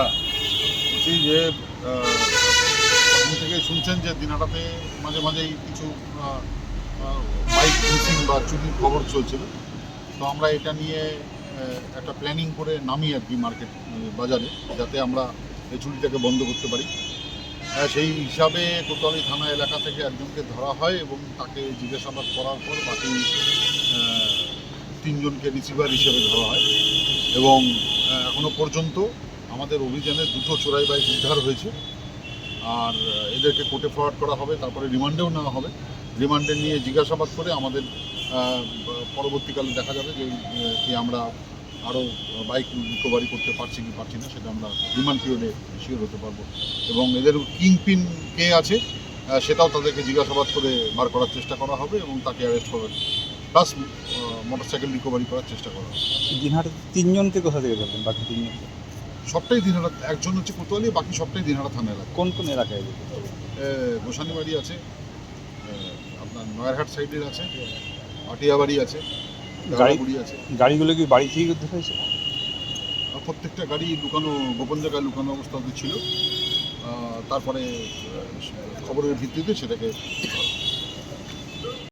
হ্যাঁ বলছি যে প্রথম থেকে শুনছেন যে দিনাটাতে মাঝে মাঝেই কিছু বাইক মিসিং বা চুরির খবর চলছিল। তো আমরা এটা নিয়ে একটা প্ল্যানিং করে নামি আর কি মার্কেট বাজারে, যাতে আমরা এই চুরিটাকে বন্ধ করতে পারি। সেই হিসাবে কোতোয়ালি থানা এলাকা থেকে একজনকে ধরা হয় এবং তাকে জিজ্ঞাসাবাদ করার পর বাকি তিনজনকে রিসিভার হিসেবে ধরা হয়। এবং এখনও পর্যন্ত আমাদের অভিযানে দুটো চোরাই বাইক উদ্ধার হয়েছে। আর এদেরকে কোর্টে ফরওয়ার্ড করা হবে, তারপরে রিমান্ডেও নেওয়া হবে। রিমান্ডে নিয়ে জিজ্ঞাসাবাদ করে আমাদের পরবর্তীকালে দেখা যাবে যে কি আমরা আরও বাইক রিকভারি করতে পারছি কি পারছি না, সেটা আমরা রিমান্ড পিরিয়ডে শিওর হতে পারব। এবং এদের কিং পিন কে আছে সেটাও তাদেরকে জিজ্ঞাসাবাদ করে বার করার চেষ্টা করা হবে এবং তাকে অ্যারেস্ট করা প্লাস মোটরসাইকেল রিকভারি করার চেষ্টা করা হবে। দিনহাটা তিনজনকে কোথা থেকে ধরবেন বাকি তিনজন সবটাই দিনহাটা একজন হচ্ছে কোতোয়ালি বাকি সবটাই দিনহাটা থানা এলাকা কোন কোন এলাকায়? গোসানি বাড়ি আছে আপনার নয়ারহাট সাইডের আছে আটিয়াবাড়ি আছে গাড়িগুড়ি আছে। গাড়িগুলো কি বাড়ি থেকে উদ্ধার হয়েছে? প্রত্যেকটা গাড়ি লুকানো গোপন জায়গায় লুকানো অবস্থাতে ছিল। তারপরে খবরের ভিত্তিতে সেটাকে